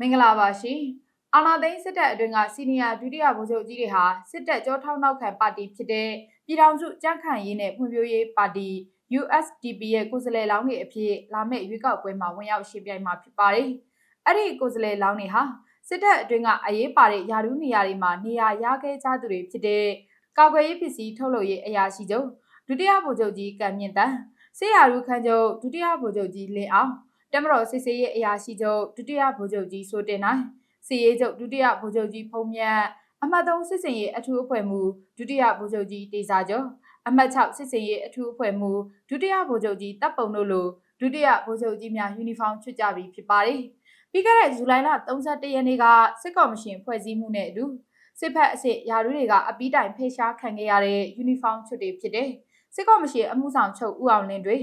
မင်္ဂလာပါရှင်အာနာသိန်းစစ်တပ်အတွင်းကစီနီယာဒုတိယဗိုလ်ချုပ်ကြီးတွေဟာစစ်တပ်ကြောထောက်နောက်ခံပါတီဖြစ်တဲ့ပြည်ထောင်စုကြံ့ခိုင်ရေးနဲ့ဖွံ့ဖြိုးရေးပါတီ USDP ရဲ့ကိုယ်စားလှယ်လောင်းတွေအဖြစ်လာမယ့်ရွေးကောက်ပွဲမှာဝင်ရောက်ရှင်ပြိုင်မှာဖြစ်ပါတယ်။အဲ့ဒီကိုယ်စားလှယ်လောင်းတွေဟာစစ်တပ်အတွင်းကအရေးပါတဲ့ယာရုနေရာတွေမှာနေရာရခဲ့ကြသူတွေဖြစ်တဲ့ကာကွယ်ရေးပစ္စည်းထုတ်လုပ်ရေးအရာရှိချုပ်ဒုတိယဗိုလ်ချုပ်ကြီးကံမြင့်တန်းဆေးရရုခန်းချုပ်ဒုတိယဗိုလ်ချုပ်ကြီးလင်းအောင် တမတော်စစ်စေးရေးအရာရှိချုပ်ဒုတိယဗိုလ်ချုပ်ကြီးစိုးတင်နိုင်စီရေးချုပ်ဒုတိယဗိုလ်ချုပ်ကြီးဖုံးမြတ်အမှတ်3စစ်စင်ရေးအထူးအဖွဲ့မှူးဒုတိယဗိုလ်ချုပ်ကြီးတေစာကျော်အမှတ်6စစ်စင်ရေးအထူးအဖွဲ့မှူးဒုတိယဗိုလ်ချုပ်ကြီးတပ်ပုံတို့လိုဒုတိယဗိုလ်ချုပ်ကြီးများယူနီဖောင်းချွတ်ကြပြီးဖြစ်ပါတယ်။ပြီးခဲ့တဲ့ဇူလိုင်လ31ရက်နေ့ကစစ်ကော်မရှင်ဖွဲ့စည်းမှုနဲ့အတူစစ်ဖက်အစစ်ယာရုတွေကအပီးတိုင်ဖေရှားခံခဲ့ရတဲ့ယူနီဖောင်းချွတ်တွေဖြစ်တဲ့စစ်ကော်မရှင်အမှုဆောင်ချုပ်ဦးအောင်လင်းတွေ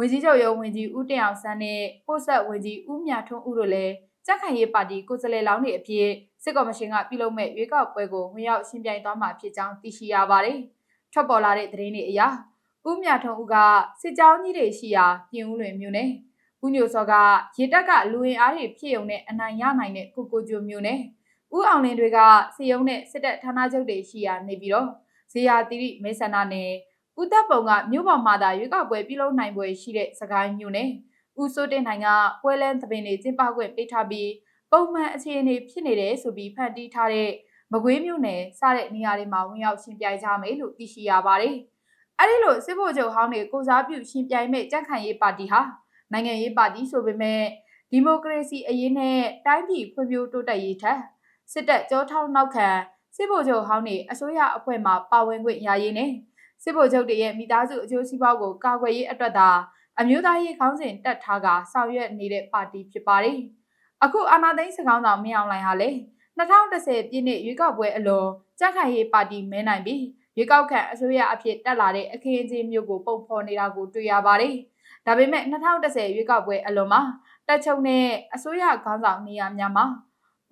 ဝင်ကြီးချုပ်ရုံးဝင်ကြီးဦးတင်အောင်ဆန်းနဲ့ပို့ဆက်ဝင်ကြီးဦးမြထွန်းဦးတို့လည်းကြက်ခိုင်ရေးပါတီကိုယ်စားလှယ်လောင်းတွေအဖြစ်စစ်ကော်မရှင်ကပြုလုပ်မဲ့ရွေးကောက်ပွဲကိုဝင်ရောက်ရှင်းပြိုင်သွားမှာဖြစ်ကြောင်းသိရှိရပါတယ်။ထွက်ပေါ်လာတဲ့သတင်းတွေအရဦးမြထွန်းဦးကစစ်ကြောင်းကြီးတွေရှိရာပြင်ဦးလွင်မြို့နယ်ဦးညိုစောကရေတက်ကလူဝင်အားတွေဖြစ်ုံနဲ့အနိုင်ရနိုင်တဲ့ကိုကိုကျိုမြို့နယ်ဦးအောင်လင်းတွေကစီယုံနဲ့စစ်တပ်ဌာနချုပ်တွေရှိရာနေပြီးတော့ဇေယျတိရိမဲဆန္ဒနယ် ဦးသက်ပုံကမြို့ပေါ်မှာသာရွေးကောက်ပွဲပြုလုပ်နိုင်ပွဲရှိတဲ့စကိုင်းမြို့နယ်ဦးစိုးတင်နိုင်ကပွဲလန်းသပင်တွေကျင်းပခွင့်ပေးထားပြီးပုံမှန်အခြေအနေဖြစ်နေတယ်ဆိုပြီးဖန်တီးထားတဲ့မကွေးမြို့နယ်စတဲ့နေရာတွေမှာဝင်ရောက်ရှင်ပြိုင်ကြမယ်လို့သိရှိရပါတယ်။အဲဒီလိုစစ်ဖို့ချုပ်ဟောင်းတွေကိုစားပြုရှင်ပြိုင်မဲ့ကြက်ခိုင်ရေးပါတီဟာနိုင်ငံရေးပါတီဆိုပေမဲ့ဒီမိုကရေစီအရေးနဲ့တိုင်းပြည်ဖွံ့ဖြိုးတိုးတက်ရေးထက်စစ်တပ်ကြောထောက်နောက်ခံစစ်ဖို့ချုပ်ဟောင်းတွေအစိုးရအဖွဲ့မှပါဝင်ခွင့်ရရေးနဲ့ စစ်ဗိုလ်ချုပ်တွေရဲ့မိသားစုအကျိုးစီးပွားကိုကာကွယ်ရေးအတွက်သာအမျိုးသားရေးခေါင်းစဉ်တက်ထားကဆောင်ရွက်နေတဲ့ပါတီဖြစ်ပါတယ်။အခုအာဏာသိမ်းစကောင်းဆောင်မင်းအောင်လှိုင်ဟာလေ2010ပြည့်နှစ်ရွေးကောက်ပွဲအလွန်ကြက်ခိုင်ရေးပါတီမဲနိုင်ပြီးရွေးကောက်ခံအစိုးရအဖြစ်တက်လာတဲ့အခင်းအကျင်းမျိုးကိုပုံဖော်နေတာကိုတွေ့ရပါတယ်။ဒါပေမဲ့2010ရွေးကောက်ပွဲအလွန်မှာတက်ချုံနဲ့အစိုးရခေါင်းဆောင်နေရာများမှာ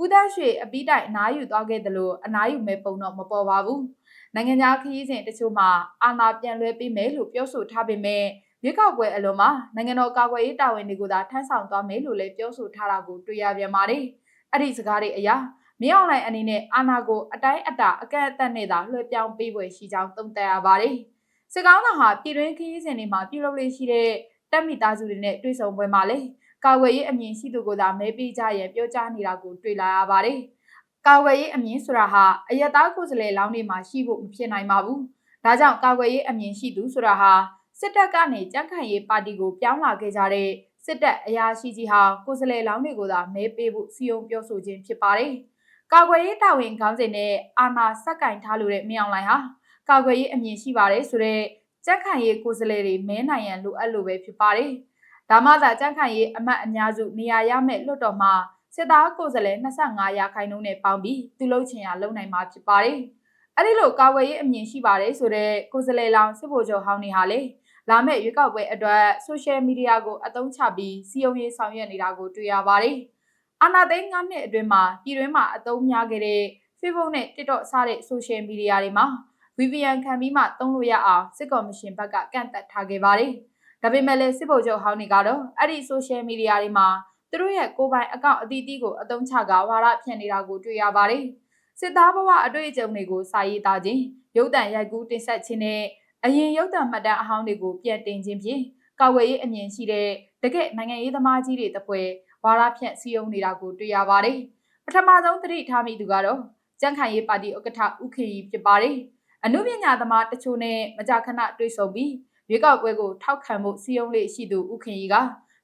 ဦးသားရွှေအပီးတိုင်အနားယူသွားခဲ့တယ်လို့အနားယူမဲ့ပုံတော့မပေါ်ပါဘူး။နိုင်ငံခြားခရီးစဉ်တချို့မှာအာဏာပြန်လွှဲပေးမယ်လို့ပြောဆိုထားပေမဲ့ရွေးကောက်ပွဲအလွန်မှာနိုင်ငံတော်ကာကွယ်ရေးတာဝန်တွေကိုသာထမ်းဆောင်သွားမယ်လို့လည်းပြောဆိုထားတာကိုတွေ့ရပြန်ပါတယ်။အဲ့ဒီစကားတွေအရာမင်းအောင်လှိုင်အနေနဲ့အာဏာကိုအတိုင်းအတာအကန့်အသတ်နဲ့သာလွှဲပြောင်းပေးပွဲရှိကြောင်းသုံးသပ်ရပါတယ်။စစ်ကောင်းတော်ဟာပြည်တွင်းခရီးစဉ်တွေမှာပြုလုပ်လေရှိတဲ့တက်မိသားစုတွေနဲ့တွေ့ဆုံပွဲမှာလည်း ကာကွယ်ရေးအမြင်ရှိသူကိုသာမဲပေးကြရန်ပြောကြားနေတာကိုတွေ့လာရပါတယ်။ကာကွယ်ရေးအမြင်ဆိုတာဟာအယက်သားကိုယ်စားလှယ်လောင်းတွေမှာရှိဖို့မဖြစ်နိုင်ပါဘူး။ဒါကြောင့်ကာကွယ်ရေးအမြင်ရှိသူဆိုတာဟာစစ်တပ်ကနေကြန့်ခိုင်ရေးပါတီကိုပြောင်းလာခဲ့ကြတဲ့စစ်တပ်အရာရှိကြီးဟာကိုယ်စားလှယ်လောင်းတွေကိုသာမဲပေးဖို့စီယုံပြောဆိုခြင်းဖြစ်ပါတယ်။ကာကွယ်ရေးတာဝန်ခေါင်းစဉ်နဲ့အာဏာစက်ကင်ထားလို့တဲ့မင်းအောင်လှိုင်ဟာကာကွယ်ရေးအမြင်ရှိပါတယ်ဆိုတော့ကြန့်ခိုင်ရေးကိုယ်စားလှယ်တွေမဲနိုင်ရန်လိုအပ်လို့ပဲဖြစ်ပါတယ်။ ဒါမှသာကြန့်ခိုင်ရေးအမတ်အများစုနေရာရမဲ့လွှတ်တော်မှာစစ်သားကိုယ်စားလှယ်25ရာခိုင်နှုန်းနဲ့ပေါင်းပြီးသူလှုပ်ချင်ရလုံနိုင်မှာဖြစ်ပါတယ်။အဲဒီလိုကာဝယ်ရေးအမြင်ရှိပါတယ်ဆိုတော့ကိုယ်စားလှယ်လောင်စစ်ဗိုလ်ချုပ်ဟောင်းနေဟာလေလာမယ့်ရွေးကောက်ပွဲအတွက်ဆိုရှယ်မီဒီယာကိုအသုံးချပြီးစီယုံရေးဆောင်ရွက်နေတာကိုတွေ့ရပါတယ်။အာနာသိန်း9နှစ်အတွင်းမှာပြည်တွင်းမှာအသုံးများခဲ့တဲ့ Facebook နဲ့ TikTok စတဲ့ social media တွေမှာ VPN ခံပြီးမှသုံးလို့ရအောင်စစ်ကော်မရှင်ဘက်ကကန့်သက်ထားခဲ့ပါတယ်။ ဒါပေမဲ့လည်းစစ်ဗိုလ်ချုပ်ဟောင်းတွေကတော့အဲ့ဒီ social media တွေမှာသူတို့ရဲ့ကိုယ်ပိုင်အကောင့်အသီးသီးကိုအသုံးချကဝါဒဖြန့်နေတာကိုတွေ့ရပါတယ်။စစ်သားဘဝအတွေ့အကြုံတွေကိုစာရေးသားခြင်းရုပ်သံရိုက်ကူးတင်ဆက်ခြင်းနဲ့အရင်ရုပ်သံမှတ်တမ်းအဟောင်းတွေကိုပြန်တင်ခြင်းဖြင့်ကာဝယ်ရေးအမြင်ရှိတဲ့တကယ့်နိုင်ငံရေးသမားကြီးတွေတပွဲဝါဒဖြန့်စည်းရုံးနေတာကိုတွေ့ရပါတယ်။ပထမဆုံးသတိထားမိသူကတော့ကြန့်ခိုင်ရေးပါတီဥက္ကဋ္ဌဦးခေရီဖြစ်ပါတယ်။အနုပညာသမားတချို့နဲ့မကြာခဏတွေ့ဆုံပြီး ရွေးကောက်ပွဲကိုထောက်ခံမှုစည်းရုံးလေးရှိသူဦးခင်ရီက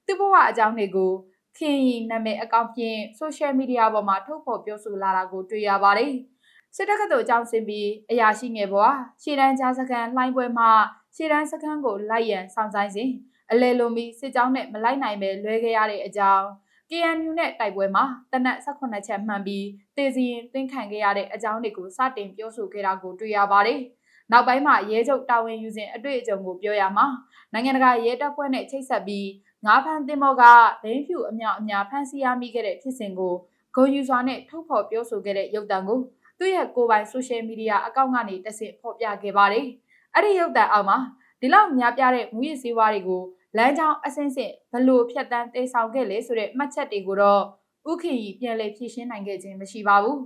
သူ့ဘဝအကြောင်းတွေကိုခင်ရီနာမည်အကောင့်ဖြင့် social media ပေါ်မှာထုတ်ဖော်ပြောဆိုလာတာကိုတွေ့ရပါတယ်။စစ်တပ်ကတော်အကြောင်းဆင်းပြီးအရာရှိငယ်ဘွားရှေ့တန်းကြားစခန်းလှိုင်းပွဲမှာရှေ့တန်းစခန်းကိုလိုက်ရန်စောင့်ဆိုင်စဉ်အလဲလုံးပြီးစစ်ကြောင်းနဲ့မလိုက်နိုင်ပဲလွဲခဲ့ရတဲ့အကြောင်း KNU နဲ့တိုက်ပွဲမှာတနက်18ချက်မှန်ပြီးတေစီရင်တွင်းခံခဲ့ရတဲ့အကြောင်းတွေကိုစတင်ပြောဆိုခဲ့တာကိုတွေ့ရပါတယ်။ နောက်ပိုင်းမှာရဲချုပ်တာဝန်ယူစဉ်အတွေ့အကြုံကိုပြောရမှာနိုင်ငံတကာရဲတပ်ဖွဲ့နဲ့ချိတ်ဆက်ပြီးငါးဖန်တင်မောကဒိန်းဖြူအမြောက်အများဖန်ဆီးရမိခဲ့တဲ့ဖြစ်စဉ်ကိုဂုံယူစွာနဲ့ထုတ်ဖော်ပြောဆိုခဲ့တဲ့ရုပ်သံကိုသူ့ရဲ့ကိုယ်ပိုင်ဆိုရှယ်မီဒီယာအကောင့်ကနေတဆင့်ဖော်ပြခဲ့ပါတယ်။အဲ့ဒီရုပ်သံအောက်မှာဒီလောက်များပြတဲ့မူရည်စည်းဝါးတွေကိုလမ်းကြောင်းအစင်းစင်ဘလို့ဖြတ်တန်းတေးဆောင်ခဲ့လေဆိုတဲ့မှတ်ချက်တွေကိုတော့ဥခင်ကြီးပြန်လည်ဖြည့်ရှင်းနိုင်ခဲ့ခြင်းမရှိပါဘူး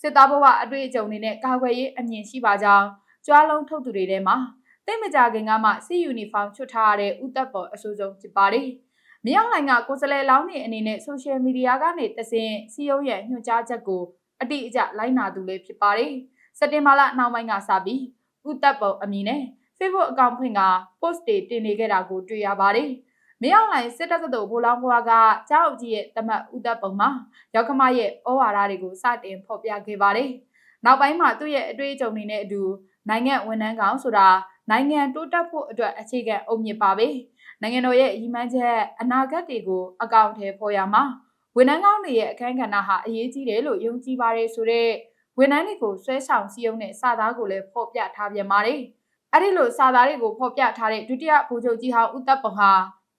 စစ်သားဘဝအတွေ့အကြုံတွေနဲ့ကာကွယ်ရေးအမြင်ရှိပါကြောင်း ကြွားလုံးထုတ်သူတွေထဲမှာတိတ်မကြခင်ကမှစစ်ယူနီဖောင်းချွတ်ထားရတဲ့ဥသက်ပေါ်အဆိုးဆုံးဖြစ်ပါတယ်မြောက်လိုင်ကကိုယ်စလဲလောင်းနေအနေနဲ့ဆိုရှယ်မီဒီယာကနေတဆင့်စီယုံရဲ့ညွှန်ကြားချက်ကိုအတိအကျလိုက်နာသူလေးဖြစ်ပါတယ်စက်တင်ဘာလနောက်ပိုင်းကစပြီးဥသက်ပေါ်အမည်နဲ့ Facebook အကောင့်ဖွင့်က post တွေတင်နေခဲ့တာကိုတွေ့ရပါတယ်။မင်းအောင်လှိုင်စစ်တပ်ကတော်ဘိုလောင်းဘွားကကြောက်အကြီးရဲ့တမတ်ဥသက်ပုံမှာရောက်ခမရဲ့ဩဝါဒတွေကိုစတင်ဖော်ပြခဲ့ပါတယ်။နောက်ပိုင်းမှာသူ့ရဲ့အတွေ့အကြုံတွေနဲ့အတူ နိုင်ငံဝန်ထမ်းကောင်ဆိုတာနိုင်ငံတိုးတက်ဖို့အတွက်အခြေခံအုံမြစ်ပါပဲ။နိုင်ငံတော်ရဲ့ရည်မှန်းချက်အနာဂတ်တွေကိုအကောင့်ထဲပေါ်ရမှာဝန်ထမ်းကောင်တွေရဲ့အခန်းကဏ္ဍဟာအရေးကြီးတယ်လို့ယုံကြည်ပါတယ်ဆိုတော့ဝန်ထမ်းတွေကိုဆွဲဆောင်စည်းရုံးတဲ့စာသားကိုလည်းဖော်ပြထားပြန်ပါတယ်။အဲ့ဒီလိုစာသားတွေကိုဖော်ပြထားတဲ့ဒုတိယဗိုလ်ချုပ်ကြီးဟောင်းဦးတပ်ပုံဟာ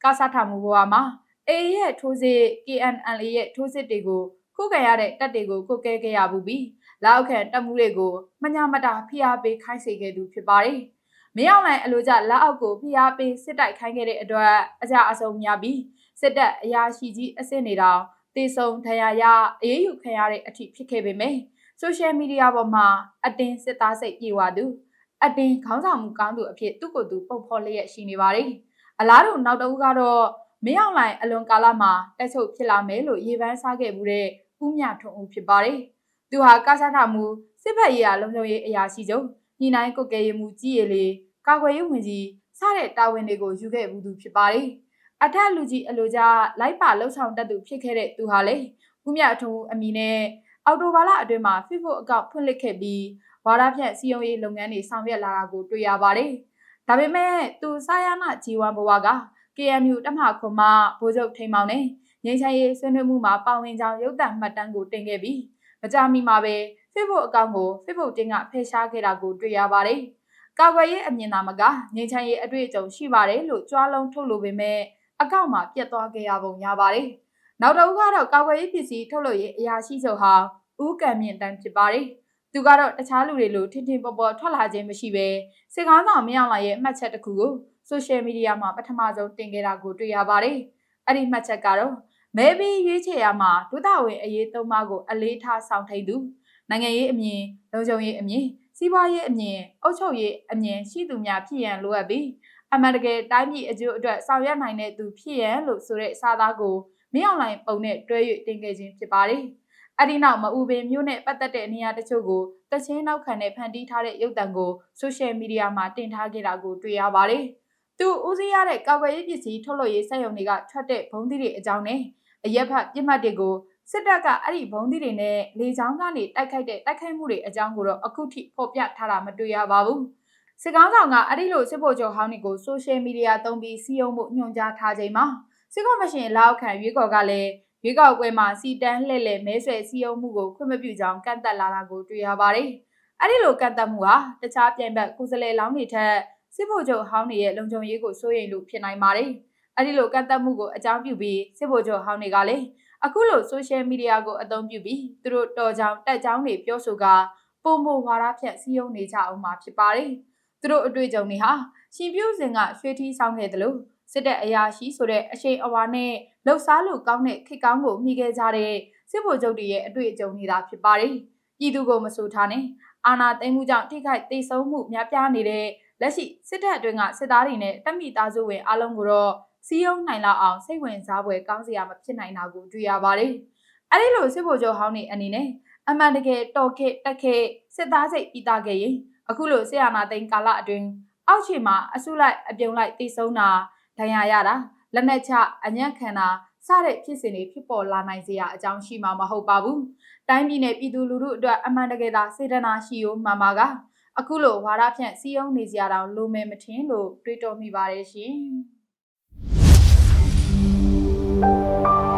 ကာဆာထမှုဘဝမှာအေရဲ့ထိုးစစ် KNL ရဲ့ထိုးစစ်တွေကိုခုခံရတဲ့တပ်တွေကိုကုတ်ကဲခဲ့ရဘူးပြီး လောက်ခံတပ်မှုတွေကိုမညာမတာဖိအားပေးခိုင်းစေခဲ့သူဖြစ်ပါတယ်။မင်းအောင်လှိုင်အလိုကျလက်အောက်ကိုဖိအားပေးစစ်တိုက်ခိုင်းခဲ့တဲ့အတွက်အကြအဆုံးများပြီးစစ်တပ်အရာရှိကြီးအစ်စ်နေတောင်တေဆုံထရာရအေးအေးယူခံရတဲ့အထိဖြစ်ခဲ့ပေမယ့်ဆိုရှယ်မီဒီယာပေါ်မှာအတင်းစစ်သားစိတ်ပြေဝသူအတင်းခေါင်းဆောင်မှုကောင်းသူအဖြစ်သူ့ကိုယ်သူပုံဖော်လျက်ရှိနေပါတယ်။အလားတူနောက်တစ်ဦးကတော့မင်းအောင်လှိုင်အလွန်ကာလမှာတက်ချုပ်ဖြစ်လာမယ်လို့ရေပန်းစားခဲ့မှုတဲ့ဦးမြထွန်းဦးဖြစ်ပါတယ်။ သူဟာကာစားထမှုစစ်ဘက်ရေးရာလုံခြုံရေးအရာရှိချုပ်ညီနိုင်ကုတ်ကဲရေးမှုကြီးရည်လေကာကွယ်ရေးဝန်ကြီးစတဲ့တာဝန်တွေကိုယူခဲ့မှုသူဖြစ်ပါတယ်။အထက်လူကြီးအလိုကြလိုက်ပါလှုပ်ဆောင်တတ်သူဖြစ်ခဲ့တဲ့သူဟာလေဦးမြထွန်းဦးအမည်နဲ့အော်တိုဘာလအတွင်းမှာ Facebook အကောင့်ဖွင့်လှစ်ခဲ့ပြီးဝါဒဖြန့်စီယုံရေးလုပ်ငန်းတွေဆောင်ရွက်လာတာကိုတွေ့ရပါတယ်။ဒါပေမဲ့သူစာရနာဂျီဝမ်ဘဝက KMU တမခွန်မဘိုးချုပ်ထိန်မောင်နဲ့ငင်းချင်ရေးဆွေးနွေးမှုမှာပါဝင်ကြောင်းရုပ်သံမှတ်တမ်းကိုတင်ခဲ့ပြီး မကြမီမှာပဲ Facebook အကောင့်ကို Facebook တင်ကဖယ်ရှားခဲ့တာကိုတွေ့ရပါတယ်။ကာကွယ်ရေးအမြင်သာမကငင်းချင်ရေးအတွေ့အကြုံရှိပါတယ်လို့ကြွားလုံးထုတ်လို့ပေမဲ့အကောင့်မှာပြတ်သွားခဲ့ရပုံရပါတယ်။နောက်တစ်ဦးကတော့ကာကွယ်ရေးပစ္စည်းထုတ်လို့ရေးအရာရှိချုပ်ဟာဦးကံမြင့်တန်းဖြစ်ပါတယ်။သူကတော့တခြားလူတွေလိုထင်ထင်ပေါ်ပေါ်ထွက်လာခြင်းမရှိဘဲစစ်ကောင်းဆောင်မင်းအောင်လှိုင်ရဲ့မှတ်ချက်တစ်ခုကိုဆိုရှယ်မီဒီယာမှာပထမဆုံးတင်ခဲ့တာကိုတွေ့ရပါတယ်။အဲ့ဒီမှတ်ချက်ကတော့ မဲဘီရွေးချယ်ရမှာဒုသဝင်အရေးသုံးပါးကိုအလေးထားဆောင်ထိန်သူနိုင်ငံရေးအမြင်လုံခြုံရေးအမြင်စီးပွားရေးအမြင်အုပ်ချုပ်ရေးအမြင်ရှိသူများဖြစ်ရန်လိုအပ်ပြီးအမှန်တကယ်တိုင်းပြည်အကျိုးအတွက်ဆောင်ရွက်နိုင်တဲ့သူဖြစ်ရန်လို့ဆိုတဲ့စာသားကိုမင်းအောင်လှိုင်ပုံနဲ့တွဲ၍တင်ခဲ့ခြင်းဖြစ်ပါတယ်။အဲ့ဒီနောက်မအူပင်မျိုးနဲ့ပတ်သက်တဲ့နေရာတချို့ကိုတချင်းနောက်ခံနဲ့ဖန်တီးထားတဲ့ရုပ်သံကိုဆိုရှယ်မီဒီယာမှာတင်ထားခဲ့တာကိုတွေ့ရပါတယ်။သူဦးစီးရတဲ့ကာကွယ်ရေးပစ္စည်းထုတ်လုပ်ရေးစက်ရုံတွေကထွက်တဲ့ဘုံသီးတွေအကြောင်းနဲ့ အရက်ဖတ်ပြစ်မှတ်တွေကိုစစ်တပ်ကအဲ့ဒီဘုံသီးတွေနဲ့လေကြောင်းကနေတိုက်ခိုက်တဲ့တိုက်ခိုက်မှုတွေအကြောင်းကိုတော့အခုထိဖော်ပြထားတာမတွေ့ရပါဘူး။စစ်ကောင်းဆောင်ကအဲ့ဒီလိုစစ်ဗိုလ်ချုပ်ဟောင်းတွေကိုဆိုရှယ်မီဒီယာသုံးပြီးစီးယုံမှုညွှန်ကြားထားချိန်မှာစစ်ကောမရှင်လောက်ခံရွေးကော်ကလည်းရွေးကောက်ပွဲမှာစီတန်းလှည့်လည်မဲဆွယ်စည်းရုံးမှုကိုခွင့်မပြုကြောင်းကန့်သက်လာတာကိုတွေ့ရပါတယ်။အဲဒီလိုကန့်သက်မှုဟာတခြားပြိုင်ဘက်ကိုယ်စားလှယ်လောင်းတွေထက်စစ်ဗိုလ်ချုပ်ဟောင်းတွေရဲ့လုံခြုံရေးကိုစိုးရိမ်လို့ဖြစ်နိုင်ပါတယ်။ အဲဒီလိုကန့်သက်မှုကိုအကြောင်းပြုပြီးစစ်ဗိုလ်ချုပ်ဟောင်းတွေကလည်းအခုလိုဆိုရှယ်မီဒီယာကိုအသုံးပြုပြီးသူတို့တော်ကြောင်တက်ကြောင်တွေပြောဆိုကပုံမဝါဒဖြန့်စည်းရုံးနေကြအောင်မှာဖြစ်ပါတယ်။သူတို့အတွေ့အကြုံတွေဟာရှင်ပြုစဉ်ကရွှေထီးဆောင်ခဲ့တယ်လို့စစ်တပ်အရာရှိဆိုတဲ့အရှိန်အဝါနဲ့လှုပ်ရှားလို့ကောင်းတဲ့ခေတ်ကောင်းကိုမိခဲ့ကြတဲ့စစ်ဗိုလ်ချုပ်တွေရဲ့အတွေ့အကြုံတွေသာဖြစ်ပါတယ်။ပြည်သူကိုမဆိုထားနဲ့အာဏာသိမ်းမှုကြောင့်ထိခိုက်ဒေဆုံးမှုများပြားနေတဲ့လက်ရှိစစ်တပ်အတွင်းကစစ်သားတွေနဲ့တပ်မိသားစုဝင်အလုံးကိုတော့ စီးရုံးနိုင်လောက်အောင်စိတ်ဝင်စားပွဲကောင်းစရာမဖြစ်နိုင်တာကိုတွေ့ရပါတယ်။အဲဒီလိုစစ်ဗိုလ်ချုပ်ဟောင်းတွေအနေနဲ့အမှန်တကယ်တော်ခေတက်ခေစစ်သားစိတ်ပြီးသားခဲ့ရင်အခုလိုဆီယနာသိန်းကာလအတွင်းအောက်ခြေမှာအစုလိုက်အပြုံလိုက်တည်ဆုံးတာဒဏ်ရာရတာလက်နက်ချအညံ့ခံတာစတဲ့ဖြစ်စဉ်တွေဖြစ်ပေါ်လာနိုင်စေရအကြောင်းရှိမှာမဟုတ်ပါဘူး။တိုင်းပြည်နယ်ပြည်သူလူထုအတွက်အမှန်တကယ်သာစေတနာရှိရိုးမှန်ပါကအခုလိုဝါဒဖြန့်စီးအောင်နေကြတာလိုမယ်မထင်လို့တွေးတောမိပါတယ်ရှင်။ Música